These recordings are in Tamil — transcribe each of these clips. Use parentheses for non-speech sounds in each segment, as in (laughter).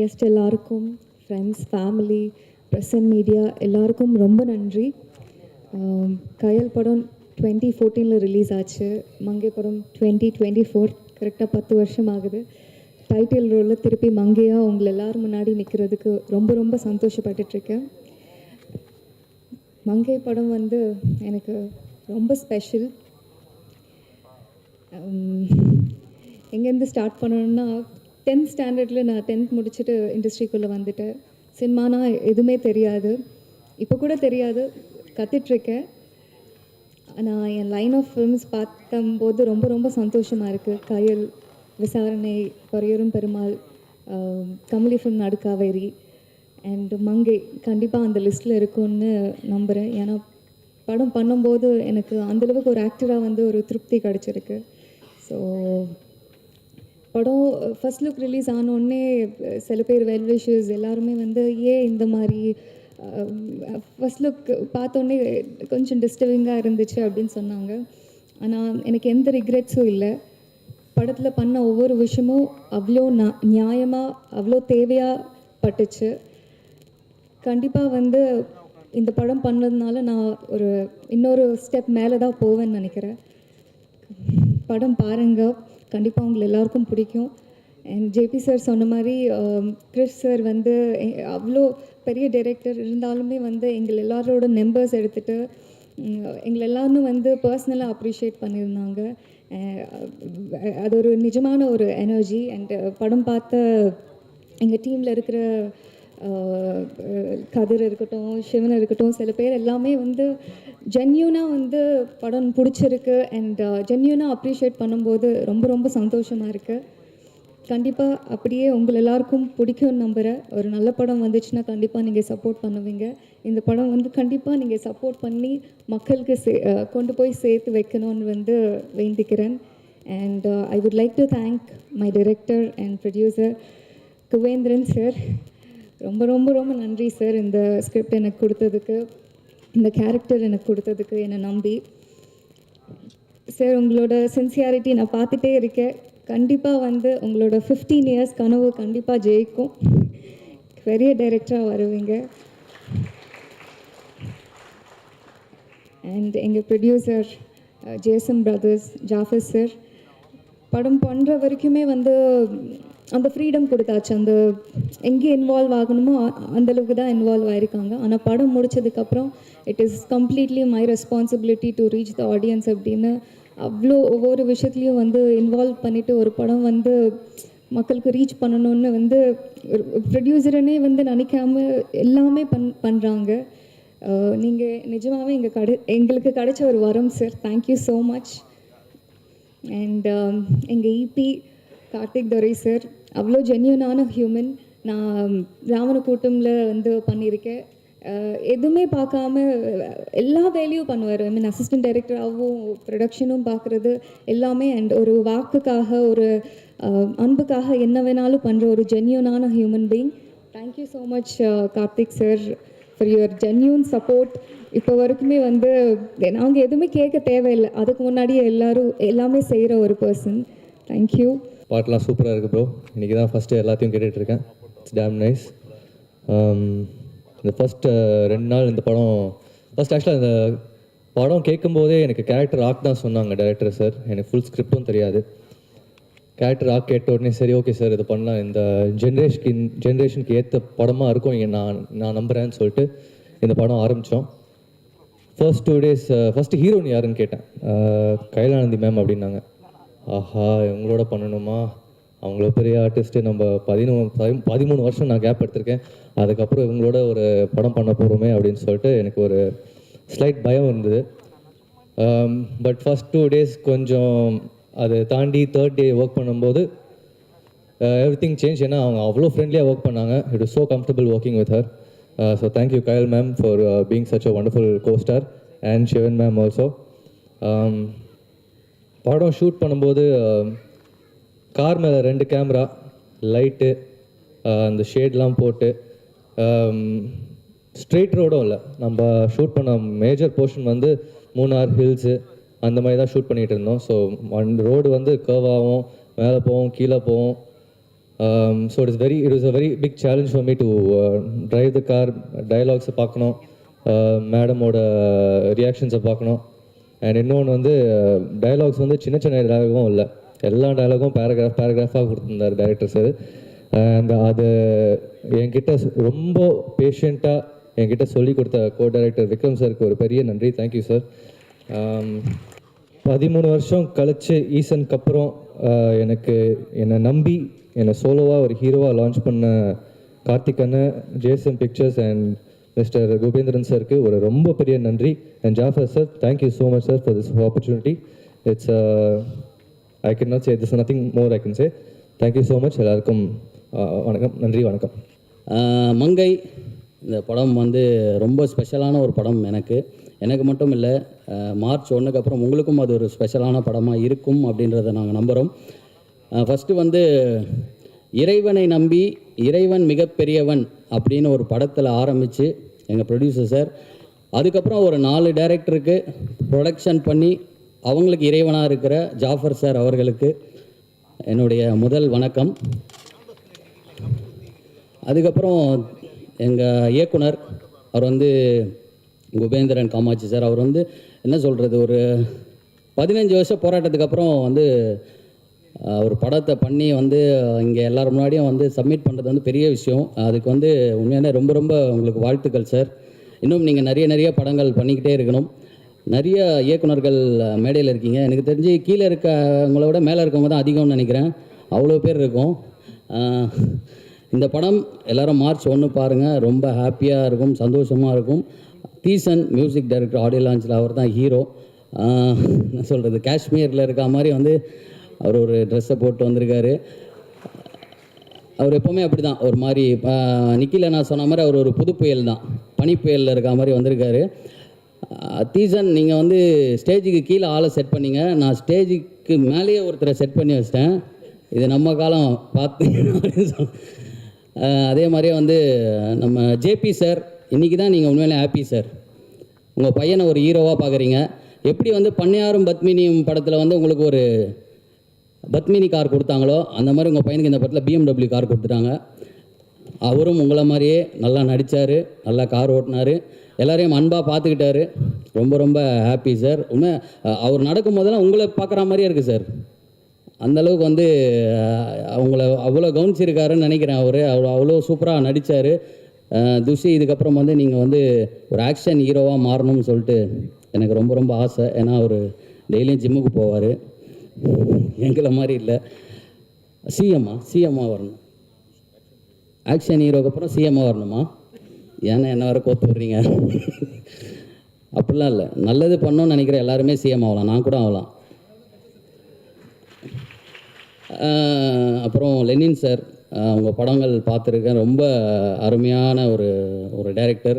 கெஸ்ட் எல்லாருக்கும் friends family press and media எல்லாருக்கும் ரொம்ப நன்றி. கயல் படம் டுவெண்ட்டி ஃபோர்டீனில் ரிலீஸ் ஆச்சு. மங்கை படம் டுவெண்ட்டி டுவெண்ட்டி ஃபோர் கரெக்டாக பத்து வருஷம் ஆகுது. டைட்டில் ரோலில் திருப்பி மங்கையாக உங்களை எல்லோரும் முன்னாடி நிற்கிறதுக்கு ரொம்ப ரொம்ப சந்தோஷப்பட்டுட்ருக்கேன் மங்கை படம் வந்து எனக்கு ரொம்ப ஸ்பெஷல் எங்கேருந்து ஸ்டார்ட் பண்ணணுன்னா டென்த் ஸ்டாண்டர்டில் நான் டென்த் முடிச்சுட்டு இண்டஸ்ட்ரிக்குள்ளே வந்துட்டேன் சினிமானா எதுவுமே தெரியாது. இப்போ கூட தெரியாது. கற்றுட்ருக்கேன் நான் என் லைன் ஆஃப் ஃபிலிம்ஸ் பார்த்தம்போது ரொம்ப ரொம்ப சந்தோஷமாக இருக்குது கயல் விசாரணை பொறையூரும் பெருமாள் கமலி ஃபிலிம் நடுக்காவேரி அண்ட் மங்கை கண்டிப்பாக அந்த லிஸ்ட்டில் இருக்கும்னு நம்புகிறேன் ஏன்னா படம் பண்ணும்போது எனக்கு அந்தளவுக்கு ஒரு ஆக்டராக வந்து ஒரு திருப்தி கிடச்சிருக்கு. ஸோ படம் ஃபர்ஸ்ட் லுக் ரிலீஸ் ஆனோடனே சில பேர் வெல் விஷஸ் எல்லாருமே வந்து ஏன் இந்த மாதிரி ஃபஸ்ட் லுக் பார்த்தோன்னே கொஞ்சம் டிஸ்டர்பிங்காக இருந்துச்சு அப்படின்னு சொன்னாங்க. ஆனால் எனக்கு எந்த ரிக்ரெட்ஸும் இல்லை. படத்தில் பண்ண ஒவ்வொரு விஷயமும் அவ்வளோ நியாயமாக அவ்வளோ தேவையாக பட்டுச்சு. கண்டிப்பாக வந்து இந்த படம் பண்ணதுனால நான் ஒரு இன்னொரு ஸ்டெப் மேலே தான் போவேன்னு நினைக்கிறேன். படம் பாருங்கள் கண்டிப்பாக உங்களை எல்லாருக்கும் பிடிக்கும். அண்ட் ஜேபி சார் சொன்ன மாதிரி um, கிறிஸ் சார் வந்து அவ்வளோ பெரிய டைரக்டர் இருந்தாலுமே வந்து எங்கள் எல்லாரோட நெம்பர்ஸ் எடுத்துகிட்டு எங்களை எல்லாரும் வந்து பர்சனலாக அப்ரிஷியேட் பண்ணியிருந்தாங்க. அது ஒரு நிஜமான ஒரு எனர்ஜி அண்ட் படம் பார்த்த எங்கள் டீமில் இருக்கிற கதிர் இருக்கட்டும் சிவன் இருக்கட்டும் சில பேர் எல்லாமே வந்து ஜென்யூனாக வந்து படம் பிடிச்சிருக்கு அண்ட் ஜென்யூனாக அப்ரிஷியேட் பண்ணும்போது ரொம்ப ரொம்ப சந்தோஷமாக இருக்குது கண்டிப்பாக அப்படியே உங்கள் எல்லாருக்கும் பிடிக்கும்னு நம்புகிறேன் ஒரு நல்ல படம் வந்துச்சுன்னா கண்டிப்பாக நீங்கள் சப்போர்ட் பண்ணுவீங்க. இந்த படம் வந்து கண்டிப்பாக நீங்கள் சப்போர்ட் பண்ணி மக்களுக்கு சே கொண்டு போய் சேர்த்து வைக்கணும்னு வந்து வேண்டிக்கிறேன். And I would like to thank my director and producer Kuvendiran sir ரொம்ப ரொம்ப ரொம்ப நன்றி சார் இந்த ஸ்கிரிப்ட் எனக்கு கொடுத்ததுக்கு இந்த கேரக்டர் எனக்கு கொடுத்ததுக்கு என்னை நம்பி. சார் உங்களோட சின்சியாரிட்டி நான் பார்த்துட்டே இருக்கேன். கண்டிப்பாக வந்து உங்களோட ஃபிஃப்டீன் இயர்ஸ் கனவு கண்டிப்பாக ஜெயிக்கும். பெரிய டைரக்டராக வருவீங்க. அண்ட் எங்கள் producer Jason brothers Jafar sir படம் பண்ணுற வரைக்குமே வந்து அந்த ஃப்ரீடம் கொடுத்தாச்சு. அந்த எங்கே இன்வால்வ் ஆகணுமோ அந்தளவுக்கு அந்த அளவுக்கு தான் இன்வால்வ் ஆயிருக்காங்க. ஆனால் படம் முடிச்சதுக்கப்புறம் it is completely my responsibility to reach the audience அப்படின்னு அவ்வளோ ஒவ்வொரு விஷயத்துலையும் வந்து இன்வால்வ் பண்ணிவிட்டு ஒரு படம் வந்து மக்களுக்கு ரீச் பண்ணணும்னு வந்து ப்ரொடியூசரனே வந்து நினைக்காம எல்லாமே பண் பண்ணுறாங்க நீங்கள் நிஜமாகவே எங்கள் கடை எங்களுக்கு கிடைச்ச ஒரு வரம் sir thank you so much and எங்கள் E P Karthik Durai sir. அவ்வளோ ஜென்யூனான ஹியூமன் நான் ராவண கூட்டமில் வந்து பண்ணியிருக்கேன். எதுவுமே பார்க்காம எல்லா வேலையும் பண்ணுவார். ஐ மீன் அசிஸ்டன்ட் டைரக்டராகவும் ப்ரொடக்ஷனும் பார்க்குறது எல்லாமே அண்ட் ஒரு வாக்குக்காக ஒரு அன்புக்காக என்ன வேணாலும் பண்ணுற ஒரு ஜென்யூனான human being thank you so much Karthik sir for your genuine support இப்போ வரைக்குமே வந்து நாங்கள் எதுவுமே கேட்க தேவையில்லை. அதுக்கு முன்னாடியே எல்லாரும் எல்லாமே செய்கிற ஒரு பர்சன் தேங்க்யூ பாட்டெலாம் சூப்பராக இருக்குது ப்ரோ இன்றைக்கி தான் ஃபஸ்ட்டு எல்லாத்தையும் கேட்டுட்ருக்கேன். இட்ஸ் டேம் நைஸ் இந்த ஃபஸ்ட்டு uh, ரெண்டு நாள் இந்த படம் ஃபஸ்ட் ஆக்சுவலாக இந்த படம் கேட்கும்போதே எனக்கு கேரக்டர் ஆக் தான் சொன்னாங்க டேரக்டர் சார் எனக்கு ஃபுல் ஸ்கிரிப்டும் தெரியாது. கேரக்டர் ஆக் கேட்ட உடனே சரி ஓகே சார் இது பண்ணலாம். இந்த ஜென்ரேஷனுக்கு ஜென்ரேஷனுக்கு ஏற்ற படமாக இருக்கும் இங்கே நான் நான் நம்புகிறேன்னு சொல்லிட்டு இந்த படம் ஆரம்பித்தோம் first two days first heroine யாருன்னு கேட்டேன். Uh, கைலானந்தி மேம் அப்படின்னாங்க. ஆஹா இவங்களோட பண்ணணுமா? அவங்கள பெரிய ஆர்டிஸ்ட்டு நம்ம பதினொன்று பதி- பதிமூணு வருஷம் நான் கேப் எடுத்திருக்கேன். அதுக்கப்புறம் இவங்களோட ஒரு படம் பண்ண போகிறோமே அப்படின்னு சொல்லிட்டு எனக்கு ஒரு ஸ்லைட் பயம் இருந்தது. பட் ஃபர்ஸ்ட் டூ டேஸ் கொஞ்சம் அதை தாண்டி தேர்ட் டே ஒர்க் பண்ணும்போது எவ்ரி திங் சேஞ்ச் ஏன்னா அவங்க அவ்வளோ ஃப்ரெண்ட்லியாக ஒர்க் பண்ணாங்க. It is so comfortable working with her so thank you Kayal ma'am for being such a wonderful costar and Shivan ma'am also படம் ஷூட் பண்ணும்போது கார் மேலே ரெண்டு கேமரா லைட்டு அந்த ஷேட்லாம் போட்டு ஸ்ட்ரெயிட் ரோடும் இல்லை. நம்ம ஷூட் பண்ண மேஜர் போர்ஷன் வந்து மூணார் ஹில்ஸு அந்த மாதிரி தான் ஷூட் பண்ணிகிட்டு இருந்தோம். ஸோ ரோடு வந்து கர்வாகவும் மேலே போவோம் கீழே போவோம் so it's very it is a very big challenge for me to drive the car டயலாக்ஸை பார்க்கணும் மேடமோட ரியாக்ஷன்ஸை பார்க்கணும். அண்ட் இன்னொன்று வந்து டயலாக்ஸ் வந்து சின்ன சின்ன டைலாகும் இல்லை. எல்லா டைலாகும் பேராகிராஃப் பேராகிராஃபாக கொடுத்துருந்தார் டைரக்டர் சார் அந்த அது என்கிட்ட ரொம்ப பேஷண்ட்டாக என்கிட்ட சொல்லி கொடுத்த கோ டைரக்டர் விக்ரம் சாருக்கு ஒரு பெரிய நன்றி. தேங்க்யூ சார் um, பதிமூணு வருஷம் கழித்து ஈசனுக்கு அப்புறம் எனக்கு என்னை நம்பி என்னை சோலோவாக ஒரு ஹீரோவாக லான்ச் பண்ண கார்த்திக் அண்ணன் Jason pictures and mister Gopendran சாருக்கு ஒரு ரொம்ப பெரிய நன்றி. And Jafar sir thank you so much sir for this opportunity it's I can not say this nothing more I can say thank you so much எல்லாருக்கும் வணக்கம். நன்றி வணக்கம். மங்கை இந்த படம் வந்து ரொம்ப ஸ்பெஷலான ஒரு படம் எனக்கு. எனக்கு மட்டும் இல்லை மார்ச் ஒன்றுக்கு அப்புறம் உங்களுக்கும் அது ஒரு ஸ்பெஷலான படமாக இருக்கும் அப்படின்றத நாங்கள் நம்புகிறோம் ஃபஸ்ட்டு வந்து இறைவனை நம்பி இறைவன் மிகப்பெரியவன் அப்படின்னு ஒரு படத்தில் ஆரம்பித்து எங்கள் ப்ரொடியூசர் சார் அதுக்கப்புறம் ஒரு நாலு டைரக்டருக்கு ப்ரொடக்ஷன் பண்ணி அவங்களுக்கு இறைவனாக இருக்கிற ஜாஃபர் சார் அவர்களுக்கு என்னுடைய முதல் வணக்கம். அதுக்கப்புறம் எங்கள் இயக்குனர் அவர் வந்து குபேந்திரன் காமாட்சி சார் அவர் வந்து என்ன சொல்கிறது ஒரு பதினஞ்சு வருஷம் போராட்டத்துக்கு அப்புறம் வந்து ஒரு படத்தை பண்ணி வந்து இங்கே எல்லோரும் முன்னாடியும் வந்து சப்மிட் பண்ணுறது வந்து பெரிய விஷயம். அதுக்கு வந்து உண்மையான ரொம்ப ரொம்ப உங்களுக்கு வாழ்த்துக்கள் சார் இன்னும் நீங்கள் நிறைய நிறைய படங்கள் பண்ணிக்கிட்டே இருக்கணும். நிறைய இயக்குனர்கள் மேடையில் இருக்கீங்க. எனக்கு தெரிஞ்சு கீழே இருக்கவங்கள விட மேலே இருக்கவங்க தான் அதிகம்னு நினைக்கிறேன். அவ்வளோ பேர் இருக்கும். இந்த படம் எல்லாரும் மார்ச் ஒன்று பாருங்கள் ரொம்ப ஹாப்பியாக இருக்கும் சந்தோஷமாக இருக்கும். தீசன் மியூசிக் டைரக்டர் ஆடியோ லான்ச்சில் அவர் தான் ஹீரோ. என்ன சொல்கிறது காஷ்மீரில் இருக்க மாதிரி வந்து அவர் ஒரு ட்ரெஸ்ஸை போட்டு வந்திருக்காரு. அவர் எப்போவுமே அப்படி தான் ஒரு மாதிரி நிக்கில நான் சொன்ன மாதிரி அவர் ஒரு புது புயல் தான். பனிப்புயலில் இருக்க மாதிரி வந்திருக்காரு. தீசன் நீங்கள் வந்து ஸ்டேஜுக்கு கீழே ஆளை செட் பண்ணிங்க. நான் ஸ்டேஜுக்கு மேலேயே ஒருத்தரை செட் பண்ணி வச்சிட்டேன். இது நம்ம காலம் பார்த்து அதே மாதிரியே வந்து நம்ம ஜேபி சார் இன்றைக்கி தான் நீங்கள் உண்மையிலே ஹாப்பி சார் உங்கள் பையனை ஒரு ஹீரோவாக பார்க்குறீங்க. எப்படி வந்து பண்ணையாரும் பத்மினியும் படத்தில் வந்து உங்களுக்கு ஒரு பத்மினி கார் கொடுத்தாங்களோ அந்த மாதிரி உங்கள் பையனுக்கு இந்த படத்தில் பிஎம்டபிள்யூ கார் கொடுத்துட்டாங்க. அவரும் உங்களை மாதிரியே நல்லா நடித்தார் நல்லா கார் ஓட்டினார். எல்லாரையும் அன்பாக பார்த்துக்கிட்டாரு. ரொம்ப ரொம்ப ஹாப்பி சார் உண்மை அவர் நடக்கும் போதெல்லாம் உங்களை பார்க்குற மாதிரியே இருக்குது சார் அந்த அளவுக்கு வந்து அவங்கள அவ்வளோ கவனிச்சிருக்காருன்னு நினைக்கிறேன் அவர். அவ்வளோ அவ்வளோ சூப்பராக நடித்தார் துஷி இதுக்கப்புறம் வந்து நீங்கள் வந்து ஒரு ஆக்ஷன் ஹீரோவாக மாறணும்னு சொல்லிட்டு எனக்கு ரொம்ப ரொம்ப ஆசை. ஏன்னா அவர் டெய்லியும் ஜிம்முக்கு போவார். எங்களை மாதிரி இல்லை. சிஎம்மா சிஎம்மா வரணும். ஆக்ஷன் ஹீரோக்கு அப்புறம் சிஎம்மா வரணுமா? ஏன்னா என்ன வர கோத்து விடுறீங்க? அப்படிலாம் இல்லை. நல்லது பண்ணோன்னு நினைக்கிற எல்லாருமே சிஎம் ஆகலாம் நான் கூட ஆகலாம் அப்புறம் லெனின் சார். உங்கள் படங்கள் பார்த்துருக்கேன். ரொம்ப அருமையான ஒரு ஒரு டைரக்டர்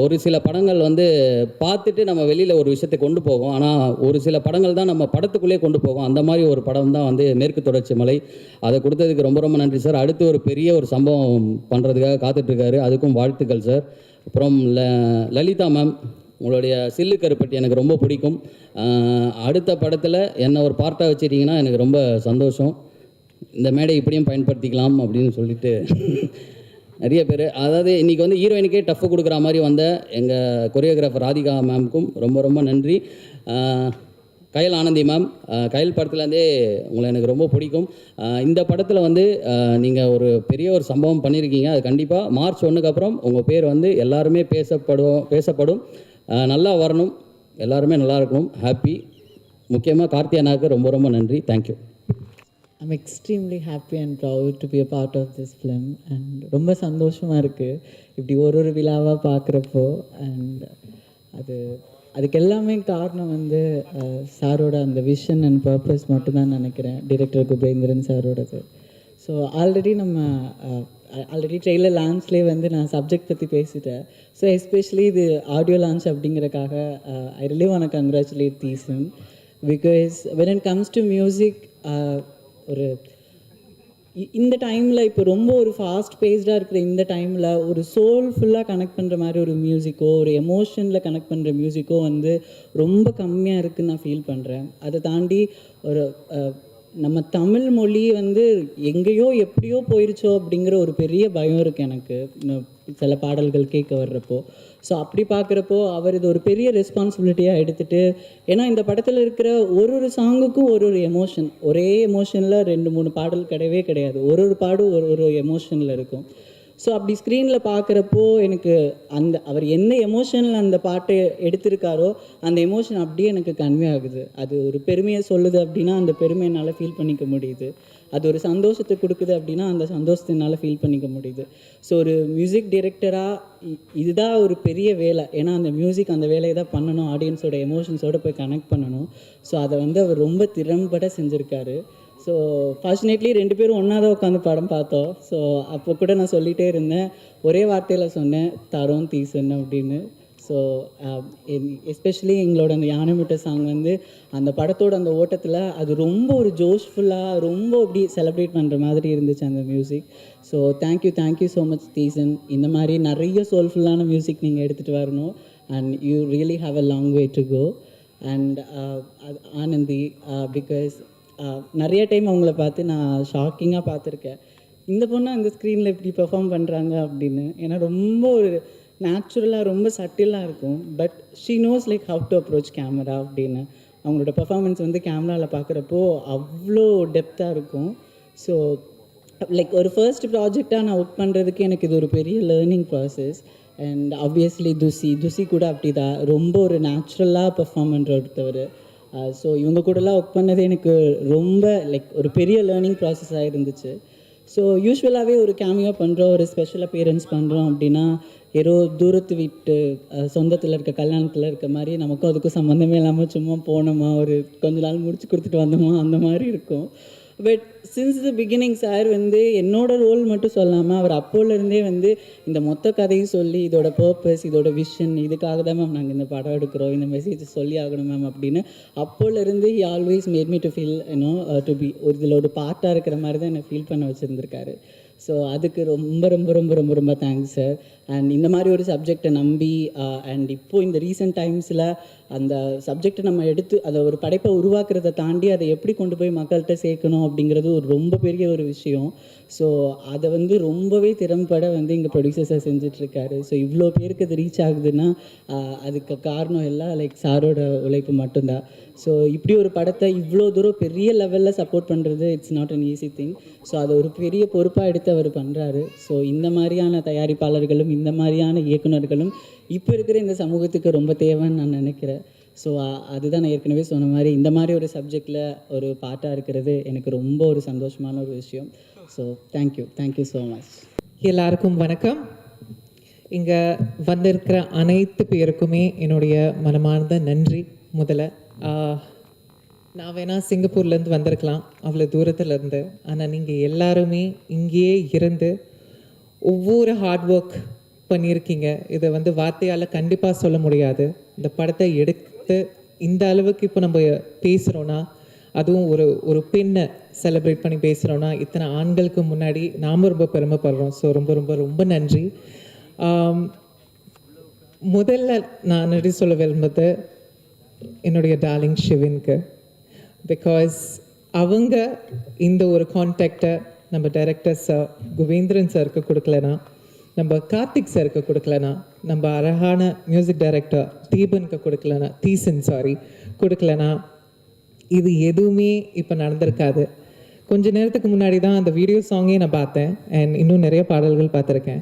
ஒரு சில படங்கள் வந்து பார்த்துட்டு நம்ம வெளியில் ஒரு விஷயத்தை கொண்டு போகும். ஆனால் ஒரு சில படங்கள் தான் நம்ம படத்துக்குள்ளே கொண்டு போகும். அந்த மாதிரி ஒரு படம் தான் வந்து மேற்கு தொடர்ச்சி மலை. அதை கொடுத்ததுக்கு ரொம்ப ரொம்ப நன்றி சார். அடுத்து ஒரு பெரிய ஒரு சம்பவம் பண்ணுறதுக்காக காத்துட்ருக்காரு. அதுக்கும் வாழ்த்துக்கள் சார். அப்புறம் ல லலிதா மேம் உங்களுடைய சில்லு கருப்பட்டி எனக்கு ரொம்ப பிடிக்கும். அடுத்த படத்தில் என்ன ஒரு பார்ட்டாக வச்சிருக்கீங்கன்னா எனக்கு ரொம்ப சந்தோஷம். இந்த மேடை இப்படியும் பயன்படுத்திக்கலாம் அப்படின்னு சொல்லிட்டு நிறைய பேர் அதாவது இன்றைக்கி வந்து ஹீரோயினுக்கே டஃப் கொடுக்குற மாதிரி வந்த எங்கள் கொரியோகிராஃபர் ராதிகா மேம்க்கும் ரொம்ப ரொம்ப நன்றி. கயல் ஆனந்தி மேம் கயல் படத்துலேருந்தே உங்களை எனக்கு ரொம்ப பிடிக்கும். இந்த படத்தில் வந்து நீங்கள் ஒரு பெரிய ஒரு சம்பவம் பண்ணியிருக்கீங்க அது கண்டிப்பாக மார்ச் ஒன்றுக்கு அப்புறம் உங்கள் பேர் வந்து எல்லாருமே பேசப்படும் பேசப்படும். நல்லா வரணும் எல்லாருமே நல்லா இருக்கணும். ஹாப்பி முக்கியமாக கார்த்தியானாவுக்கு ரொம்ப ரொம்ப நன்றி. Thank you I'm extremely happy and proud to be a part of this film and ரொம்ப சந்தோஷமாக இருக்குது இப்படி ஒரு ஒரு விழாவாக பார்க்குறப்போ. அண்ட் அது அதுக்கு எல்லாமே காரணம் வந்து சாரோட அந்த விஷன் அண்ட் பர்பஸ் மட்டும்தான் நினைக்கிறேன். டிரெக்டர் குபேந்திரன் சாரோடது. ஸோ ஆல்ரெடி நம்ம ஆல்ரெடி ட்ரெயிலர் லான்ச்லேயே வந்து நான் சப்ஜெக்ட் பற்றி பேசிட்டேன். ஸோ எஸ்பெஷலி இது ஆடியோ லான்ச் அப்படிங்கிறக்காக ஐ ரிலீவ் ஆன congratulate Theesan because when it comes to music ஒரு இந்த டைமில் இப்போ ரொம்ப ஒரு ஃபாஸ்ட் பேஸ்டாக இருக்கிற இந்த டைமில் ஒரு சோல் ஃபுல்லாக கனெக்ட் பண்ணுற மாதிரி ஒரு மியூசிக்கோ ஒரு எமோஷனில் கனெக்ட் பண்ணுற மியூசிக்கோ வந்து ரொம்ப கம்மியாக இருக்குன்னு நான் ஃபீல் பண்ணுறேன் அதை தாண்டி ஒரு நம்ம தமிழ் மொழி வந்து எங்கேயோ எப்படியோ போயிருச்சோ அப்படிங்கிற ஒரு பெரிய பயம் இருக்குது எனக்கு. சில பாடல்கள் கேட்க வர்றப்போ. ஸோ அப்படி பார்க்குறப்போ அவர் இது ஒரு பெரிய ரெஸ்பான்சிபிலிட்டியாக எடுத்துட்டு ஏன்னா இந்த படத்தில் இருக்கிற ஒரு ஒரு சாங்குக்கும் ஒரு ஒரு எமோஷன் ஒரே எமோஷனில் ரெண்டு மூணு பாடல் கிடையவே கிடையாது. ஒரு ஒரு பாடும் ஒரு ஒரு எமோஷனில் இருக்கும். ஸோ அப்படி ஸ்க்ரீனில் பார்க்குறப்போ எனக்கு அந்த அவர் என்ன எமோஷனில் அந்த பாட்டை எடுத்திருக்காரோ அந்த எமோஷன் அப்படியே எனக்கு கன்வே ஆகுது. அது ஒரு பெருமையை சொல்லுது அப்படின்னா அந்த பெருமையை என்னால் ஃபீல் பண்ணிக்க முடியுது. அது ஒரு சந்தோஷத்தை கொடுக்குது அப்படின்னா அந்த சந்தோஷத்தை என்னால் ஃபீல் பண்ணிக்க முடியுது. ஸோ ஒரு மியூசிக் டிரெக்டராக இதுதான் ஒரு பெரிய வேலை. ஏன்னா அந்த மியூசிக் அந்த வேலையை தான் பண்ணணும். ஆடியன்ஸோட எமோஷன்ஸோடு போய் கனெக்ட் பண்ணணும். ஸோ அதை வந்து அவர் ரொம்ப திறம்பட செஞ்சுருக்காரு. ஸோ ஃபார்ச்சுனேட்லி ரெண்டு பேரும் ஒன்றா தான் உட்காந்து படம் பார்த்தோம். ஸோ அப்போ கூட நான் சொல்லிகிட்டே இருந்தேன். ஒரே வார்த்தையில் சொன்னேன் தரோம் தீசன் அப்படின்னு. ஸோ எஸ்பெஷலி um, எங்களோட அந்த யானைமிட்ட சாங் வந்து அந்த படத்தோட அந்த ஓட்டத்தில் அது ரொம்ப ஒரு ஜோஷ்ஃபுல்லாக ரொம்ப அப்படி செலிப்ரேட் பண்ணுற மாதிரி இருந்துச்சு அந்த music so thank you thank you so much Theesan இந்த மாதிரி நிறைய சோல்ஃபுல்லான மியூசிக் நீங்கள் எடுத்துகிட்டு வரணும். And you really have a long way to go and Anandhi uh, because uh, நிறைய டைம் அவங்கள பார்த்து நான் ஷாக்கிங்காக பார்த்துருக்கேன். இந்த பொண்ணு அந்த ஸ்க்ரீனில் இப்படி பெர்ஃபார்ம் பண்ணுறாங்க அப்படின்னு. ஏன்னா ரொம்ப ஒரு நேச்சுரலாக ரொம்ப சட்டிலாக இருக்கும். But she knows like how to approach camera அப்படின்னு. அவங்களோட பர்ஃபாமன்ஸ் வந்து கேமராவில் பார்க்குறப்போ அவ்வளோ டெப்த்தாக இருக்கும். ஸோ லைக் ஒரு ஃபர்ஸ்ட் ப்ராஜெக்டாக நான் ஒர்க் பண்ணுறதுக்கு எனக்கு இது ஒரு பெரிய learning process and obviously Thushi Thushi கூட அப்படி தான் ரொம்ப ஒரு நேச்சுரலாக பெர்ஃபார்ம் பண்ணுற ஒருத்தவர். ஸோ இவங்க கூடலாம் ஒர்க் பண்ணது எனக்கு ரொம்ப லைக் ஒரு பெரிய லேர்னிங் ப்ராசஸாக இருந்துச்சு. ஸோ யூஸ்வலாகவே ஒரு கேமியோ பண்ணுறோம் ஒரு ஸ்பெஷல் அப்பியரன்ஸ் பண்ணுறோம் அப்படின்னா ஏதோ தூரத்து வீட்டு சொந்தத்தில் இருக்க கல்யாணத்தில் இருக்க மாதிரி நமக்கும் அதுக்கும் சம்மந்தமே இல்லாமல் சும்மா போனோமா ஒரு கொஞ்ச நாள் முடிச்சு கொடுத்துட்டு வந்தோமா அந்த மாதிரி இருக்கும். But since the beginning sir வந்து என்னோட ரோல் மட்டும் சொல்லாமல் அவர் அப்போலேருந்தே வந்து இந்த மொத்த கதையும் சொல்லி இதோட பர்பஸ் இதோட விஷன் இதுக்காக தான் மேம் நாங்கள் இந்த படம் எடுக்கிறோம் இந்த மெசேஜ் சொல்லி ஆகணும் மேம் அப்படின்னு அப்போலேருந்து he always made me to feel you know to be ஒரு இதில் ஒரு பார்ட்டாக இருக்கிற மாதிரி தான் என்னை ஃபீல் பண்ண வச்சுருந்துருக்காரு. ஸோ அதுக்கு ரொம்ப ரொம்ப ரொம்ப ரொம்ப ரொம்ப தேங்க்ஸ் சார் அண்ட் இந்த மாதிரி ஒரு சப்ஜெக்டை நம்பி அண்ட் இப்போது இந்த ரீசெண்ட் டைம்ஸில் அந்த சப்ஜெக்டை நம்ம எடுத்து அதை ஒரு படைப்பை உருவாக்குறதை தாண்டி அதை எப்படி கொண்டு போய் மக்கள்கிட்ட சேர்க்கணும் அப்படிங்கிறது ஒரு ரொம்ப பெரிய ஒரு விஷயம். ஸோ அதை வந்து ரொம்பவே திறம்பட வந்து இங்கே ப்ரொடியூசர்ஸாக செஞ்சிட்ருக்காரு. ஸோ இவ்வளோ பேருக்கு அது ரீச் ஆகுதுன்னா அதுக்கு காரணம் எல்லாம் லைக் சாரோட உழைப்பு மட்டும்தான். ஸோ இப்படி ஒரு படத்தை இவ்வளோ தூரம் பெரிய லெவலில் சப்போர்ட் பண்ணுறது it's not an easy thing so அதை ஒரு பெரிய பொறுப்பாக எடுத்து அவர் பண்ணுறாரு ஸோ இந்த மாதிரியான தயாரிப்பாளர்களும் இந்த மாதிரியான இயக்குனர்களும் இப்போ இருக்கிற இந்த சமூகத்துக்கு ரொம்ப தேவைன்னு நான் நினைக்கிறேன். ஸோ அதுதான் நான் ஏற்கனவே சொன்ன மாதிரி இந்த மாதிரி ஒரு சப்ஜெக்டில் ஒரு பாட்டாக இருக்கிறது எனக்கு ரொம்ப ஒரு சந்தோஷமான ஒரு விஷயம். So thank you thank you so much எல்லாருக்கும் வணக்கம். இங்கே வந்திருக்கிற அனைத்து பேருக்குமே என்னுடைய மனமார்ந்த நன்றி. முதல்ல நான் வேணால் சிங்கப்பூர்லேருந்து வந்திருக்கலாம். அவ்வளோ தூரத்தில் இருந்து ஆனால் நீங்கள் எல்லாருமே இங்கேயே இருந்து ஒவ்வொரு ஹார்ட் ஒர்க் பண்ணியிருக்கீங்க. இதை வந்து வார்த்தையால் கண்டிப்பாக சொல்ல முடியாது. இந்த படத்தை எடுத்து இந்த அளவுக்கு இப்போ நம்ம பேசுகிறோன்னா அதுவும் ஒரு ஒரு பெண்ணை செலிப்ரேட் பண்ணி பேசுகிறோன்னா இத்தனை ஆண்களுக்கு முன்னாடி நாம் ரொம்ப பெருமைப்படுறோம். ஸோ ரொம்ப ரொம்ப ரொம்ப நன்றி. முதல்ல நான் நன்றி சொல்ல விரும்புது என்னுடைய டார்லிங் ஷிவின்க்கு. பிகாஸ் அவங்க இந்த ஒரு கான்டாக்டை நம்ம டைரக்டர் சார் குவேந்திரன் சாருக்கு கொடுக்கலனா நம்ம கார்த்திக் சாருக்கு கொடுக்கலனா நம்ம அழகான மியூசிக் டைரக்டர் தீபனுக்கு கொடுக்கலனா தீசன் சாரி கொடுக்கலனா இது எதுவுமே இப்போ நடந்திருக்காது. கொஞ்ச நேரத்துக்கு முன்னாடி தான் அந்த வீடியோ சாங்கே நான் பார்த்தேன். அண்ட் இன்னும் நிறைய பாடல்கள் பார்த்துருக்கேன்.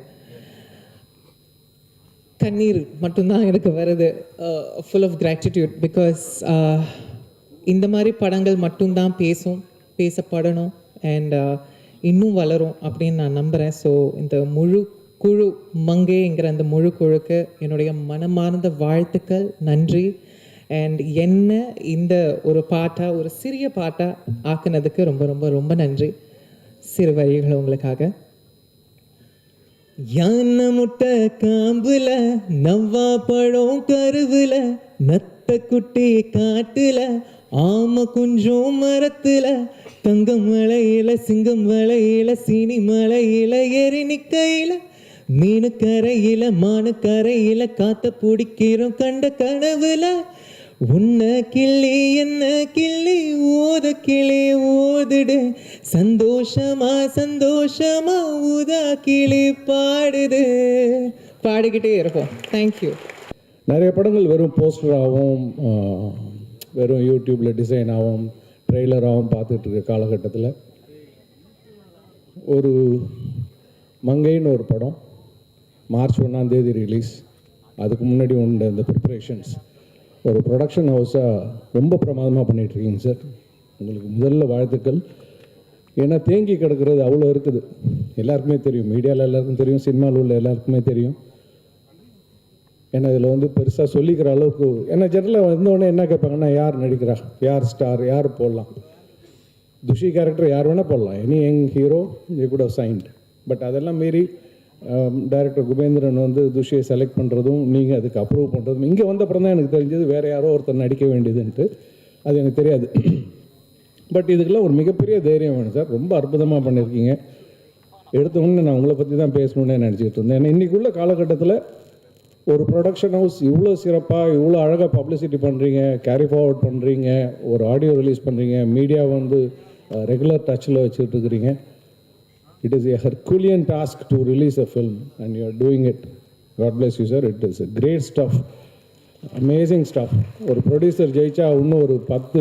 கண்ணீர் மட்டும்தான் எனக்கு வருது. ஃபுல் ஆஃப் கிராட்டிடியூட் பிகாஸ் இந்த மாதிரி படங்கள் மட்டும்தான் பேசும் பேசப்படணும். அண்ட் uh, இன்னும் வளரும் அப்படின்னு நான் நம்புகிறேன் ஸோ இந்த முழு குழு மங்கேங்கிற அந்த முழு குழுக்கு என்னுடைய மனமார்ந்த வாழ்த்துக்கள் நன்றி. அண்ட் என்ன இந்த ஒரு பாட்டாக ஒரு சிறிய பாட்டாக ஆக்குனதுக்கு ரொம்ப ரொம்ப ரொம்ப நன்றி. சிறு வரிகள் உங்களுக்காக. யானை முட்டை காம்புல நவ்வா பழம் கருவுல நத்த குட்டி காட்டுல ஆம குஞ்சும் மரத்துல தங்கம் மலையில சிங்கம் மலையில சீனி மலையில எரி நிக்கையில மீனு கரையில மானு கரையில காத்த பிடிக்கிறோம் கண்ட கனவுல. உன்ன கிள்ளி என்ன கிள்ளி ஓத கிளி ஓதுடு. சந்தோஷமா சந்தோஷமா ஊதா கிளி பாடுது. பாடிக்கிட்டே இருப்போம். தேங்க்யூ நிறைய படங்கள் வெறும் போஸ்டராகவும் வெறும் யூடியூப்பில் டிசைனாகவும் ட்ரெய்லராகவும் பார்த்துட்டு இருக்க காலகட்டத்தில். ஒரு மங்கைன்னு ஒரு படம். மார்ச் ஒன்றாம் தேதி ரிலீஸ் அதுக்கு முன்னாடி உண்டு இந்த ப்ரிப்பரேஷன்ஸ் ஒரு ப்ரொடக்ஷன் ஹவுஸாக ரொம்ப பிரமாதமாக பண்ணிகிட்ருக்கீங்க சார் உங்களுக்கு முதல்ல வாழ்த்துக்கள். ஏன்னா தேங்கி கிடக்கிறது அவ்வளோ இருக்குது. எல்லாருக்குமே தெரியும். மீடியாவில் எல்லாருக்கும் தெரியும். சினிமாவில் உள்ள எல்லாருக்குமே தெரியும். ஏன்னா இதில் வந்து பெருசாக சொல்லிக்கிற அளவுக்கு ஏன்னா ஜென்ரலாக வந்தோடனே என்ன கேட்பாங்கன்னா யார் நடிக்கிறா? யார் ஸ்டார் யார் போடலாம்? துஷி கேரக்டர் யார் வேணால் போடலாம். Any young hero you could have signed but அதெல்லாம் மீறி டைரக்டர் குபேந்திரன் வந்து துஷியை செலக்ட் பண்ணுறதும் நீங்கள் அதுக்கு அப்ரூவ் பண்ணுறதும் இங்கே வந்த அப்புறம் தான் எனக்கு தெரிஞ்சது வேறு யாரோ ஒருத்தர் நடிக்க வேண்டியதுன்ட்டு. அது எனக்கு தெரியாது. பட் இதுக்கெல்லாம் ஒரு மிகப்பெரிய தைரியம் வேணும் சார். ரொம்ப அற்புதமாக பண்ணியிருக்கீங்க எடுத்த உடனே நான் உங்களை பற்றி தான் பேசணுன்னே நினச்சிக்கிட்டு இருந்தேன். ஏன்னா இன்றைக்குள்ள காலகட்டத்தில் ஒரு ப்ரொடக்ஷன் ஹவுஸ் இவ்வளோ சிறப்பாக இவ்வளோ அழகாக பப்ளிசிட்டி பண்ணுறீங்க கேரி ஃபார்வர்ட் பண்ணுறீங்க ஒரு ஆடியோ ரிலீஸ் பண்ணுறீங்க மீடியா வந்து ரெகுலர் டச்சில் வச்சுட்டு இருக்கிறீங்க. It is a herculean task to release a film and you are doing it. God bless you sir. It is a great stuff. Amazing staff ஒரு ப்ரொடியூசர் ஜெயிச்சா இன்னும் ஒரு பத்து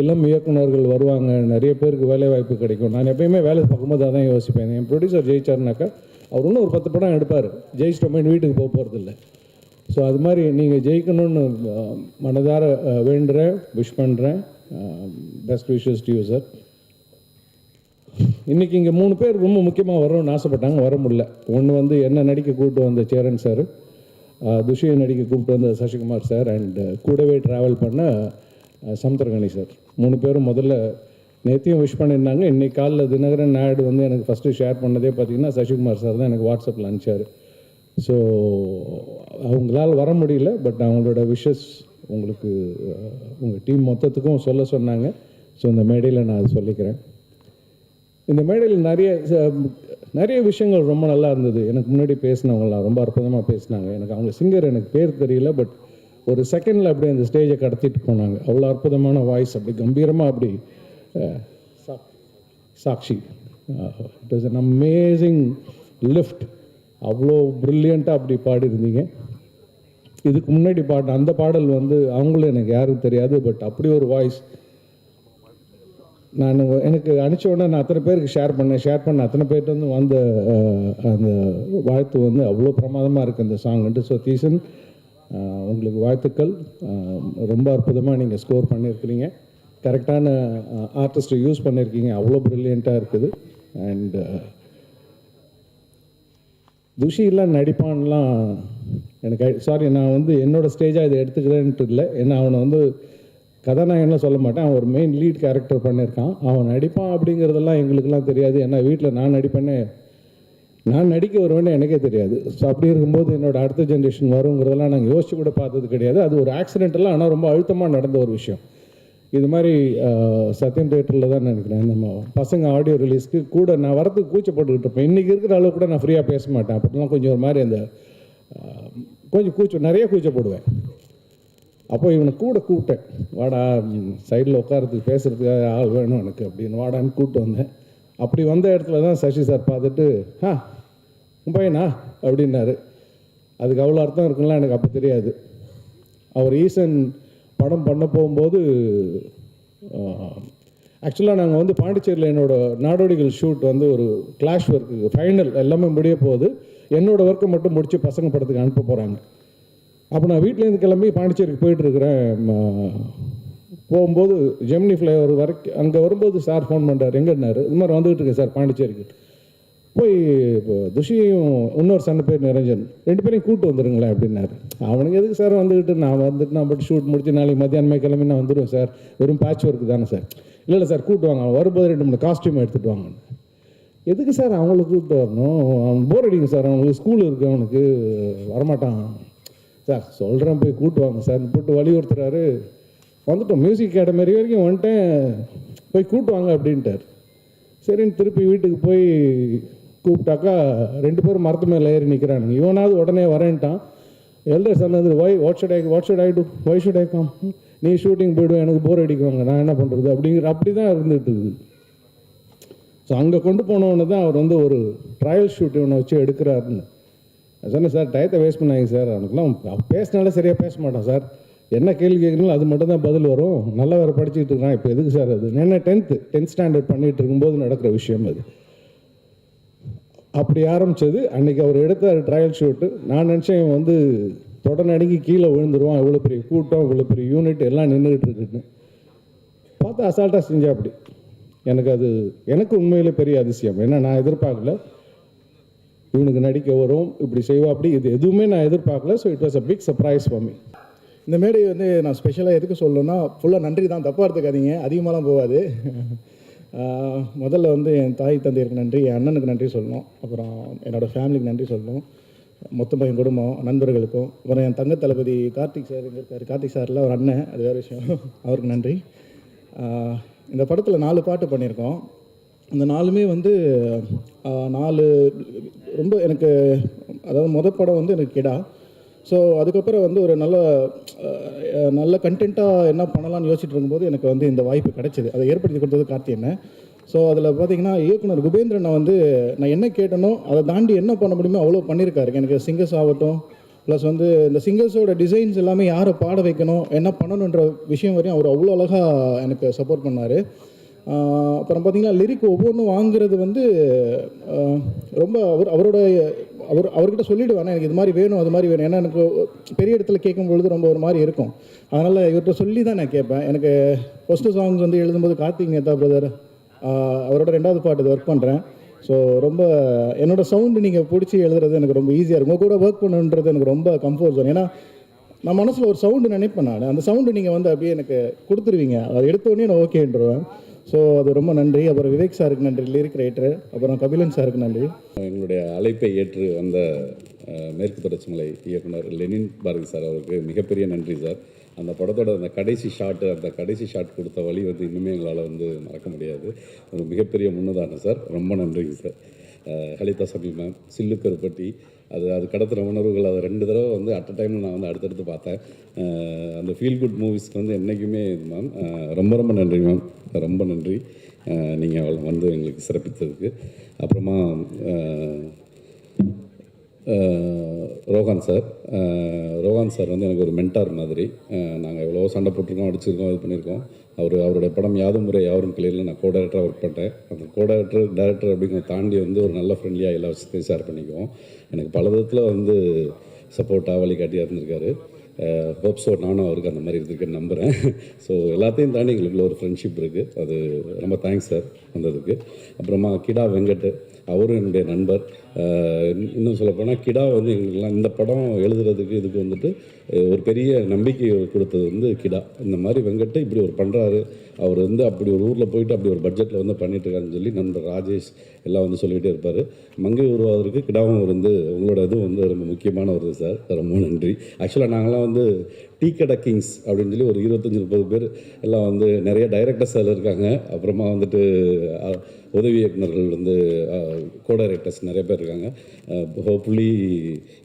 இளம் இயக்குனர்கள் வருவாங்க. நிறைய பேருக்கு வேலை வாய்ப்பு கிடைக்கும். நான் எப்பயுமே வேலை பார்க்கும்போது அதான் யோசிப்பேன். என் ப்ரொடியூசர் ஜெயிச்சாருனாக்கா அவர் இன்னும் ஒரு பத்து படம் எடுப்பார். ஜெயிச்சிட்டோமே வீட்டுக்கு போக போகிறதில்ல ஸோ அது மாதிரி நீங்கள் ஜெயிக்கணும்னு மனதார வேண்டுறேன் விஷ் பண்ணுறேன் best wishes to you sir இன்னைக்கு இங்கே மூணு பேர் ரொம்ப முக்கியமாக வரணும்னு ஆசைப்பட்டாங்க வர முடியல. ஒன்று வந்து என்ன நடிக்க கூப்பிட்டு வந்த சேரன் சார் துஷியை நடிக்க கூப்பிட்டு வந்த சசிகுமார் சார் அண்ட் கூடவே ட்ராவல் பண்ண சமுத்திரகணி சார் மூணு பேரும் முதல்ல நேற்றையும் விஷ் பண்ணியிருந்தாங்க. இன்றைக்கி காலைல தினகரன் நாயுடு வந்து எனக்கு ஃபஸ்ட்டு ஷேர் பண்ணதே பார்த்தீங்கன்னா சசிகுமார் சார் தான் எனக்கு வாட்ஸ்அப்பில் அனுப்பிச்சார். ஸோ அவங்களால வர முடியல பட் அவங்களோட விஷஸ் உங்களுக்கு உங்கள் டீம் மொத்தத்துக்கும் சொல்ல சொன்னாங்க. ஸோ இந்த மேடையில் நான் அது சொல்லிக்கிறேன். இந்த மேடையில் நிறைய நிறைய விஷயங்கள் ரொம்ப நல்லா இருந்தது. எனக்கு முன்னாடி பேசினவங்களாம் ரொம்ப அற்புதமாக பேசினாங்க. எனக்கு அவங்க சிங்கர் எனக்கு பேர் தெரியல பட் ஒரு செகண்டில் அப்படியே அந்த ஸ்டேஜை கடத்திட்டு போனாங்க. அவ்வளோ அற்புதமான வாய்ஸ் அப்படி கம்பீரமாக அப்படி சா- Sakshi. It is an amazing lift அவ்வளோ ப்ரில்லியண்ட்டாக அப்படி பாடியிருந்தீங்க. இதுக்கு முன்னாடி பாட்டு அந்த பாடல் வந்து அவங்களும் எனக்கு யாரும் தெரியாது பட் அப்படி ஒரு வாய்ஸ் நான் எனக்கு அனுப்பிச்ச உடனே நான் அத்தனை பேருக்கு ஷேர் பண்ணேன். ஷேர் பண்ண அத்தனை பேர்ட்டு வந்து வந்த அந்த வாழ்த்து வந்து அவ்வளோ பிரமாதமாக இருக்குது அந்த சாங்குன்ட்டு ஸோ தீசன் உங்களுக்கு வாழ்த்துக்கள். ரொம்ப அற்புதமாக நீங்கள் ஸ்கோர் பண்ணியிருக்கிறீங்க. கரெக்டான ஆர்டிஸ்ட்டை யூஸ் பண்ணியிருக்கீங்க. அவ்வளோ ப்ரில்லியண்ட்டாக இருக்குது. அண்ட் துஷிலாம் நடிப்பான்லாம் எனக்கு சாரி நான் வந்து என்னோடய ஸ்டேஜாக இதை எடுத்துக்கிறேன்ட்டு இல்லை. ஏன்னா அவனை வந்து கதாநாயகன்லாம் சொல்ல மாட்டேன். அவன் ஒரு மெயின் லீட் கேரக்டர் பண்ணியிருக்கான். அவன் நடிப்பான் அப்படிங்கிறதெல்லாம் எங்களுக்கெல்லாம் தெரியாது. ஏன்னா வீட்டில் நான் நடிப்பேனே நான் நடிக்க வருவேன்னு எனக்கே தெரியாது. ஸோ அப்படி இருக்கும்போது என்னோட அடுத்த ஜென்ரேஷன் வருங்கிறதெல்லாம் நாங்கள் யோசிச்சு கூட பார்த்தது கிடையாது. அது ஒரு ஆக்சிடென்ட்டெல்லாம் ஆனால் ரொம்ப அழுத்தமாக நடந்த ஒரு விஷயம். இது மாதிரி சத்யம் தேட்டரில் தான் நினைக்கிறேன். நம்ம பசங்க ஆடியோ ரிலீஸ்க்கு கூட நான் வரதுக்கு கூச்சப்பட்டுக்கிட்டு இருப்பேன். இன்றைக்கி இருக்கிற அளவு கூட நான் ஃப்ரீயாக பேச மாட்டேன். அப்படிலாம் கொஞ்சம் ஒரு மாதிரி அந்த கொஞ்சம் கூச்சம் நிறைய கூச்சப்படுவேன். அப்போ இவனை கூட கூப்பிட்டேன். வாடா சைடில் உட்காரத்துக்கு பேசுகிறதுக்காக ஆள் வேணும் எனக்கு அப்படின்னு. வாடான்னு கூப்பிட்டு வந்தேன். அப்படி வந்த இடத்துல தான் சசி சார் பார்த்துட்டு ஆ உன் பையனா? அப்படின்னாரு. அதுக்கு அவ்வளோ அர்த்தம் இருக்குங்களா எனக்கு அப்போ தெரியாது. அவர் ஈசன் படம் பண்ண போகும்போது ஆக்சுவலாக நாங்கள் வந்து பாண்டிச்சேரியில் என்னோட நாடோடிகள் ஷூட் வந்து ஒரு கிளாஷ் ஒர்க்கு ஃபைனல் எல்லாமே முடிய போகுது. என்னோடய ஒர்க்கை மட்டும் முடித்து பசங்க படத்துக்கு அனுப்ப போகிறாங்க அப்போ நான் வீட்டிலேருந்து கிளம்பி பாண்டிச்சேரிக்கு போயிட்டுருக்கிறேன் போகும்போது ஜெமினி ஃப்ளைஓவர் வரைக்கும் அங்கே வரும்போது சார் ஃபோன் பண்ணுறாரு எங்கன்னாரு இது மாதிரி வந்துகிட்டு இருக்கேன் சார் பாண்டிச்சேரிக்கு. போய் இப்போ துஷியும் இன்னொரு சண்டை பேர் நிரஞ்சன் ரெண்டு பேரையும் கூட்டு வந்துருங்களேன் அப்படின்னாரு. அவனுக்கு எதுக்கு சார் வந்துக்கிட்டு நான் வந்துட்டு நான் பட்டு ஷூட் முடிச்சு நாளைக்கு மத்தியானமே கிளம்பி நான் வந்துடுவேன் சார் வெறும் பேட்ச் ஒர்க்கு தானே சார் இல்லை இல்லை சார் கூட்டு வாங்க. அவன் வரும்போது ரெண்டு மூணு காஸ்டியூம் எடுத்துகிட்டு வாங்க. எதுக்கு சார் அவங்கள கூப்பிட்டு வரணும்? அவன் போர் அடிக்கும் சார் அவனுக்கு ஸ்கூல் இருக்கு அவனுக்கு வரமாட்டான். சார் சொல்கிறேன் போய் கூட்டு வாங்க சார் போட்டு வலியுறுத்துறாரு வந்துட்டோம் மியூசிக் அகாடமி வரைக்கும் வந்துட்டேன். போய் கூட்டு வாங்க அப்படின்ட்டார். சரின்னு திருப்பி வீட்டுக்கு போய் கூப்பிட்டாக்கா ரெண்டு பேரும் மரத்து மேலே ஏறி நிற்கிறானுங்க இவனாவது உடனே வரேன்ட்டான். எல்டர் சன் வந்து why what should I what should I do why should I come நீ ஷூட்டிங் போய்டுவேன் எனக்கு போர் அடிக்குவாங்க. நான் என்ன பண்ணுறது அப்படிங்கிற அப்படி தான் இருந்துட்டு இருக்குது. ஸோ அங்கே கொண்டு போனவொன்னு தான் அவர் வந்து ஒரு ட்ரையல் ஷூட் ஒன்று வச்சு எடுக்கிறாருன்னு. சொன்னேன் சார் டயத்தை வேஸ்ட் பண்ணாங்க சார். அவனுக்குலாம் பேசினாலே சரியாக பேச மாட்டான் சார். என்ன கேள்வி கேட்குறீங்களோ அது மட்டும் தான் பதில் வரும். நல்லா வேறு படிச்சுட்டு இருக்கான். இப்போ எதுக்கு சார் அது? என்ன டென்த்து டென்த் ஸ்டாண்டர்ட் பண்ணிகிட்டு இருக்கும்போது நடக்கிற விஷயம் அது. அப்படி ஆரம்பிச்சது. அன்னைக்கு அவர் எடுத்த ட்ரையல் ஷூட்டு நான் நினச்சேன் இவன் வந்து தொடனடங்கி கீழே விழுந்துருவான். இவ்வளோ பெரிய கூட்டம் இவ்வளோ பெரிய யூனிட் எல்லாம் நின்றுக்கிட்டு இருக்குன்னு. பார்த்தா அசால்ட்டாக செஞ்சா அப்படி. எனக்கு அது எனக்கு உண்மையிலே பெரிய அதிசயம். ஏன்னா நான் எதிர்பார்க்கல. இவனுக்கு நடிக்க வரும் இப்படி செய்வா அப்படி இது எதுவுமே நான் எதிர்பார்க்கல. So it was a big surprise for me இந்த மேடை வந்து நான் ஸ்பெஷலாக எதுக்கு சொல்லணும்னா ஃபுல்லாக நன்றி தான். தப்பாக எடுத்துக்காதீங்க அதிகமாகலாம் போகாது. (laughs) முதல்ல வந்து என் தாய் தந்தையருக்கு நன்றி என் அண்ணனுக்கு நன்றி சொல்லணும். அப்புறம் என்னோடய ஃபேமிலிக்கு நன்றி சொல்லணும். மொத்தமாக என் குடும்பம் நண்பர்களுக்கும். அப்புறம் என் தங்க தளபதி கார்த்திக் சார் இங்கே இருக்கார்? கார்த்திக் சாரில் ஒரு அண்ணன் அது வேறு விஷயம். (laughs) அவருக்கு நன்றி. இந்த படத்தில் நாலு பாட்டு பண்ணியிருக்கோம். அந்த நாலுமே வந்து நாலு ரொம்ப எனக்கு அதாவது மொதல் படம் வந்து எனக்கு கிடா. ஸோ அதுக்கப்புறம் வந்து ஒரு நல்ல நல்ல கண்டென்ட்டாக என்ன பண்ணலாம்னு யோசிச்சுட்டு இருக்கும்போது எனக்கு வந்து இந்த வாய்ப்பு கிடைச்சிது. அதை ஏற்படுத்தி கொடுத்தது கார்த்தி என்ன ஸோ அதில் பார்த்தீங்கன்னா இயக்குனர் குபேந்திரனை வந்து நான் என்ன கேட்டனோ அதை தாண்டி என்ன பண்ண முடியுமோ அவ்வளோ பண்ணியிருக்காரு எனக்கு சிங்கர்ஸ் ஆகட்டும் ப்ளஸ் வந்து இந்த சிங்கர்ஸோட டிசைன்ஸ் எல்லாமே யாரை பாட வைக்கணும் என்ன பண்ணணுன்ற விஷயம் வரையும் அவர் அவ்வளோ அழகாக எனக்கு சப்போர்ட் பண்ணார். அப்புறம் பார்த்தீங்கன்னா லிரிக் ஒவ்வொன்றும் வாங்குறது வந்து ரொம்ப அவர் அவரோட அவர் அவர்கிட்ட சொல்லிவிடுவேன் எனக்கு இது மாதிரி வேணும் அது மாதிரி வேணும். ஏன்னா எனக்கு பெரிய இடத்துல கேட்கும் பொழுது ரொம்ப ஒரு மாதிரி இருக்கும். அதனால் இவர்கிட்ட சொல்லி தான் நான் கேட்பேன். எனக்கு ஃபஸ்ட்டு சாங்ஸ் வந்து எழுதும்போது கார்த்திக் நேதா பிரதர் அவரோட ரெண்டாவது பாட்டு ஒர்க் பண்ணுறேன் ஸோ ரொம்ப என்னோடய சவுண்டு நீங்கள் பிடிச்சி எழுதுறது எனக்கு ரொம்ப ஈஸியாக இருக்கும். உங்கள் கூட ஒர்க் பண்ணுன்றது எனக்கு ரொம்ப கம்ஃபர்ட் ஜோன் ஏன்னா நான் மனசில் ஒரு சவுண்டு நினைப்பேன் நான். அந்த சவுண்டு நீங்கள் வந்து அப்படியே எனக்கு கொடுத்துருவீங்க. அதை எடுத்தோடனே நான் ஓகேன்றவேன் ஸோ அது ரொம்ப நன்றி. அப்புறம் விவேக் சாருக்கு நன்றி லிரிக் ரைட்டர் அப்புறம் கபிலன் சாருக்கு நன்றி. எங்களுடைய அழைப்பை ஏற்று வந்த மேற்கு தொடர்ச்சி மலை இயக்குனர் லெனின் பாரதி சார் அவருக்கு மிகப்பெரிய நன்றி சார். அந்த படத்தோட அந்த கடைசி ஷாட்டு அந்த கடைசி ஷாட் கொடுத்த வழி வந்து இன்னுமே எங்களால் வந்து மறக்க முடியாது. ஒரு மிகப்பெரிய முன்னதானம் சார். ரொம்ப நன்றிங்க சார். ஹலிதா சமீபம் மேம் அது அது கடத்துகிற உணர்வுகள் அதை ரெண்டு தடவை வந்து அட் அ டைமில் நான் வந்து அடுத்தடுத்து பார்த்தேன். அந்த ஃபீல் குட் மூவிஸ்க்கு வந்து என்றைக்குமே இது மேம் ரொம்ப ரொம்ப நன்றி மேம் ரொம்ப நன்றி. நீங்கள் வந்து எங்களுக்கு சிறப்பித்ததுக்கு. அப்புறமா ரோஹான் சார். அஹ், ரோஹான் சார் வந்து எனக்கு ஒரு மென்டார் மாதிரி. நாங்கள் எவ்வளோ சண்டை போட்டிருக்கோம் அடிச்சிருக்கோம் இது பண்ணியிருக்கோம். அவர் அவருடைய படம் யாதும் முறை யாரும் கிளியரில் நான் கோ டேரக்டராக ஒர்க் பண்ணிட்டேன். அந்த கோ டேரக்டர் டேரக்டர் அப்படிங்கிறத தாண்டி வந்து ஒரு நல்ல ஃப்ரெண்ட்லியாக எல்லா விஷயத்தையும் ஷேர் பண்ணிக்குவோம். எனக்கு பல விதத்தில் வந்து சப்போர்ட்டாக வழிகாட்டியாக இருந்திருக்காரு. ஹோப்ஸோ நானும் அவருக்கு அந்த மாதிரி இருந்திருக்குன்னு நம்புகிறேன் ஸோ எல்லாத்தையும் தாண்டி எங்களுக்குள்ள ஒரு ஃப்ரெண்ட்ஷிப் இருக்குது அது ரொம்ப தேங்க்ஸ் சார் வந்ததுக்கு. அப்புறமா கிடா வெங்கட் அவரும் என்னுடைய நண்பர். இன்னும் சொல்லப்போனால் கிடா வந்து எங்களுக்கெல்லாம் இந்த படம் எழுதுறதுக்கு இதுக்கு வந்துட்டு ஒரு பெரிய நம்பிக்கை கொடுத்தது வந்து கிடா. இந்த மாதிரி வெங்கட்டை இப்படி ஒரு பண்ணுறாரு அவர் வந்து அப்படி ஒரு ஊரில் போயிட்டு அப்படி ஒரு பட்ஜெட்டில் வந்து பண்ணிட்டுருக்காருன்னு சொல்லி நண்பர் ராஜேஷ் எல்லாம் வந்து சொல்லிகிட்டே இருப்பார். மங்கை உருவாவதற்கு கிடாவும் வந்து உங்களோட இதுவும் வந்து ரொம்ப முக்கியமான ஒரு இது சார். ரொம்ப நன்றி. ஆக்சுவலாக நாங்களாம் வந்து டீ கடை கிங்ஸ் அப்படின்னு சொல்லி ஒரு இருபத்தஞ்சி முப்பது பேர் எல்லாம் வந்து நிறைய டைரக்டர்ஸ் அதில் இருக்காங்க. அப்புறமா வந்துட்டு உதவி இயக்குனர்கள் வந்து கோ டைரக்டர்ஸ் நிறைய பேர் இருக்காங்க. ஹோப்ஃபுல்லி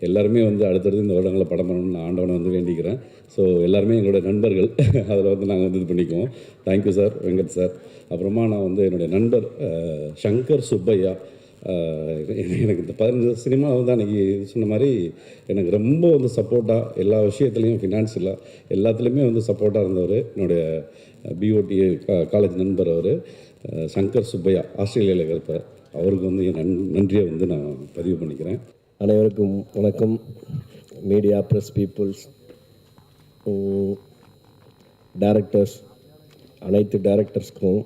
எல்லாருமே வந்து அடுத்தடுத்து இந்த வருடங்களில் படம் பண்ணணும்னு நான் ஆண்டவனை வந்து வேண்டிக்கிறேன். ஸோ எல்லாருமே எங்களுடைய நண்பர்கள் அதில் வந்து நாங்கள் வந்து இது பண்ணிக்குவோம். தேங்க்யூ சார் வெங்கட் சார் அப்புறமா நான் வந்து என்னுடைய நண்பர் சங்கர் சுப்பையா. எனக்கு இந்த பதினஞ்சு சினிமா வந்து அன்றைக்கி சொன்ன மாதிரி எனக்கு ரொம்ப வந்து சப்போர்ட்டாக எல்லா விஷயத்துலையும் ஃபினான்ஷியலாக எல்லாத்துலேயுமே வந்து சப்போர்ட்டாக இருந்தவர். என்னுடைய பிஓடி காலேஜ் நண்பர் அவர் சங்கர் சுப்பையா ஆஸ்திரேலியாவில் இருப்பார் அவருக்கு வந்து என் நன் நன்றியை வந்து நான் பதிவு பண்ணிக்கிறேன். அனைவருக்கும் வணக்கம். மீடியா ப்ரெஸ் பீப்புள்ஸ் டேரக்டர்ஸ் அனைத்து டேரக்டர்ஸ்க்கும்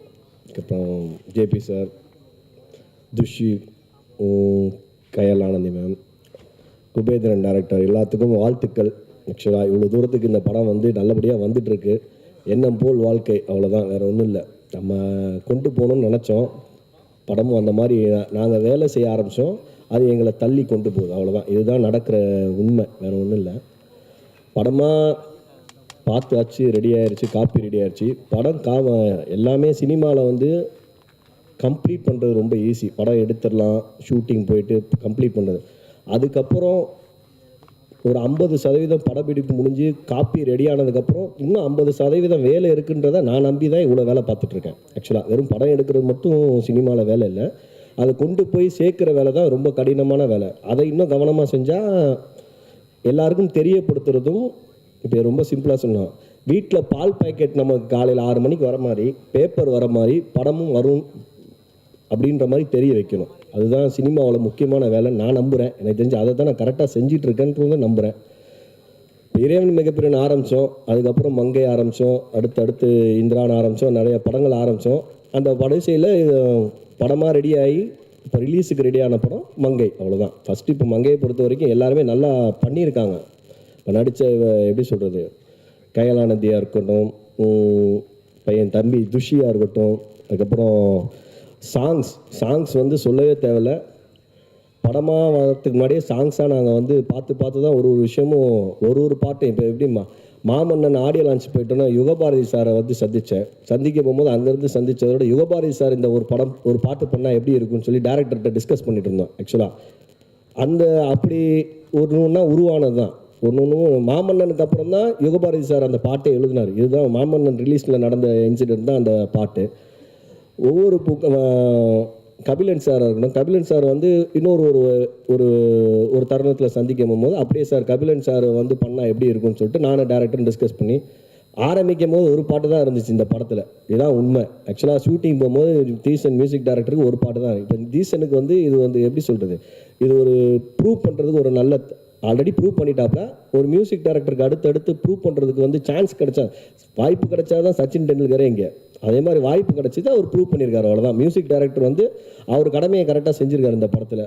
அப்புறம் ஜேபி சார் துஷி உம், ஆனந்தி மேம் குபேந்திரன் டேரக்டர் எல்லாத்துக்கும் வாழ்த்துக்கள். ஆக்சுவலாக இவ்வளோ தூரத்துக்கு இந்த படம் வந்து நல்லபடியாக வந்துட்டுருக்கு. எண்ணம் போல் வாழ்க்கை. அவ்வளோதான் வேறு ஒன்றும் இல்லை. நம்ம கொண்டு போகணும்னு நினச்சோம். படமும் அந்த மாதிரி நாங்கள் வேலை செய்ய ஆரம்பித்தோம் அது எங்களை தள்ளி கொண்டு போகுது. அவ்வளோதான் இதுதான் நடக்கிற உண்மை. வேறு ஒன்றும் இல்லை. படமாக பார்த்தாச்சு. ரெடி ஆயிடுச்சு காப்பி ரெடி ஆயிடுச்சு படம் காம எல்லாமே சினிமாவில் வந்து கம்ப்ளீட் பண்ணுறது ரொம்ப ஈஸி படம் எடுத்துடலாம் ஷூட்டிங் போயிட்டு கம்ப்ளீட் பண்ணுறது அதுக்கப்புறம் ஒரு ஐம்பது சதவீதம் படப்பிடிப்பு முடிஞ்சு காப்பி ரெடி ஆனதுக்கப்புறம் இன்னும் ஐம்பது சதவீதம் வேலை இருக்குன்றத நான் நம்பி தான் இவ்வளோ வேலை பார்த்துட்ருக்கேன் ஆக்சுவலாக வெறும் படம் எடுக்கிறது மட்டும் சினிமாவில் வேலை இல்லை. அதை கொண்டு போய் சேர்க்குற வேலை தான் ரொம்ப கடினமான வேலை. அதை இன்னும் கவனமாக செஞ்சால் எல்லாருக்கும் தெரியப்படுத்துறதும் இப்போ ரொம்ப சிம்பிளாக சொன்னோம் வீட்டில் பால் பாக்கெட் நமக்கு காலையில் ஆறு மணிக்கு வர மாதிரி பேப்பர் வர மாதிரி படமும் வரும். அப்படின்ற மாதிரி தெரிய வைக்கணும். அதுதான் சினிமாவில் முக்கியமான வேலை. நான் நம்புகிறேன் எனக்கு தெரிஞ்சு அதை தான் நான் கரெக்டாக செஞ்சுட்டு இருக்கேன்றதை நம்புகிறேன் இறைவன் மிகப்பெரியன் ஆரம்பித்தோம் அதுக்கப்புறம் மங்கை ஆரம்பித்தோம் அடுத்து அடுத்து இந்திரான் ஆரம்பித்தோம் நிறைய படங்கள் ஆரம்பித்தோம் அந்த படைசையில் படமாக ரெடி ஆகி இப்போ ரிலீஸுக்கு ரெடியான படம் மங்கை. அவ்வளோதான் ஃபஸ்ட்டு இப்போ மங்கையை பொறுத்த வரைக்கும் எல்லாருமே நல்லா பண்ணியிருக்காங்க. இப்போ நடித்த எப்படி சொல்கிறது கயலானந்தியாக இருக்கட்டும் பையன் தம்பி துஷியாக இருக்கட்டும் அதுக்கப்புறம் சாங்ஸ் சாங்ஸ் வந்து சொல்லவே தேவையில்ல. படமாக வரதுக்கு முன்னாடியே சாங்ஸாக நாங்கள் வந்து பார்த்து பார்த்து தான் ஒரு ஒரு விஷயமும் ஒரு ஒரு பாட்டும். இப்போ எப்படி மா மாமன்னன் ஆடியோ லான்ச் போயிட்டோன்னா யுகபாரதி சாரை வந்து சந்தித்தேன் சந்திக்க போகும்போது அங்கேருந்து சந்தித்ததோட யுகபாரதி சார் இந்த ஒரு படம் ஒரு பாட்டு பண்ணால் எப்படி இருக்கும்னு சொல்லி டேரக்டர்கிட்ட டிஸ்கஸ் பண்ணிட்டு இருந்தோம் ஆக்சுவலாக அந்த அப்படி ஒரு ஒன்றா உருவானது தான். ஒன்று ஒன்றும் மாமன்னனுக்கு அப்புறம் தான் யுகபாரதி சார் அந்த பாட்டை எழுதினார். இதுதான் மாமன்னன் ரிலீஸில் நடந்த இன்சிடென்ட் தான் அந்த பாட்டு. ஒவ்வொரு புக்க கபிலன் சார் இருக்கணும் கபிலன் சார் வந்து இன்னொரு ஒரு ஒரு ஒரு தருணத்தில் சந்திக்கும் போது அப்படியே சார் கபிலன் சார் வந்து பண்ணால் எப்படி இருக்கும்னு சொல்லிட்டு நானும் டேரக்டரும் டிஸ்கஸ் பண்ணி ஆரம்பிக்கும் போது ஒரு பாட்டு தான் இருந்துச்சு இந்த படத்தில். இதுதான் உண்மை. ஆக்சுவலாக ஷூட்டிங் போகும்போது தீசன் மியூசிக் டைரக்டருக்கு ஒரு பாட்டு தான். இப்போ தீசனுக்கு வந்து இது வந்து எப்படி சொல்கிறது இது ஒரு ப்ரூவ் பண்ணுறதுக்கு ஒரு நல்ல ஆல்ரெடி ப்ரூவ் பண்ணிட்டாப்ல. ஒரு மியூசிக் டைரக்டருக்கு அடுத்து அடுத்து ப்ரூவ் பண்ணுறதுக்கு வந்து சான்ஸ் கிடைச்சா வாய்ப்பு கிடைச்சாதான் சச்சின் டெண்டுல்கரே இங்கே. அதே மாதிரி வாய்ப்பு கிடைச்சது அவர் ப்ரூவ் பண்ணியிருக்காரு அவ்வளோதான் மியூசிக் டைரக்டர் வந்து அவர் கடமையை கரெக்டாக செஞ்சுருக்காரு இந்த படத்தில்.